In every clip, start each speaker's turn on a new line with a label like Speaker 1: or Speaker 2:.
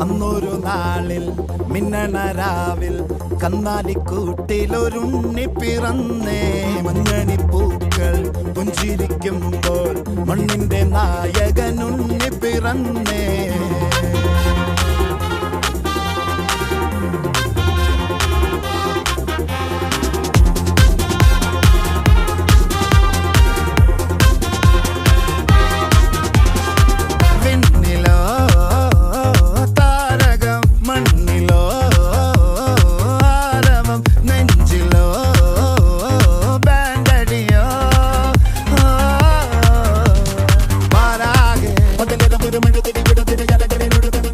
Speaker 1: അന്നൊരു നാളിൽ മിന്നണരാവിൽ കന്നാലിക്കൂട്ടിലൊരുണ്ണി പിറന്നേ. മഞ്ഞണിപ്പൂക്കൾ പുഞ്ചിരിക്കുമ്പോൾ മണ്ണിന്റെ നായകനുണ്ണി പിറന്നേ.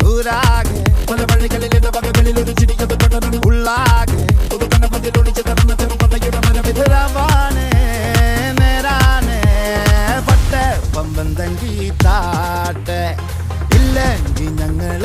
Speaker 1: ഊരാകെ. പല വഴികളിൽ ഇടവകകളിൽ ഒരു ചിരിക്കത് പടരും ഉള്ളാകെ. ഒരു കണ്ണപ്പത്തിൽ ഒളിച്ച് നടന്ന ചെറുപടയുടെ മരവിതരവാണ് നേരാണ് പട്ട. പമ്പന്തങ്കി താട്ടെ. ഇല്ലെങ്കിൽ ഞങ്ങൾ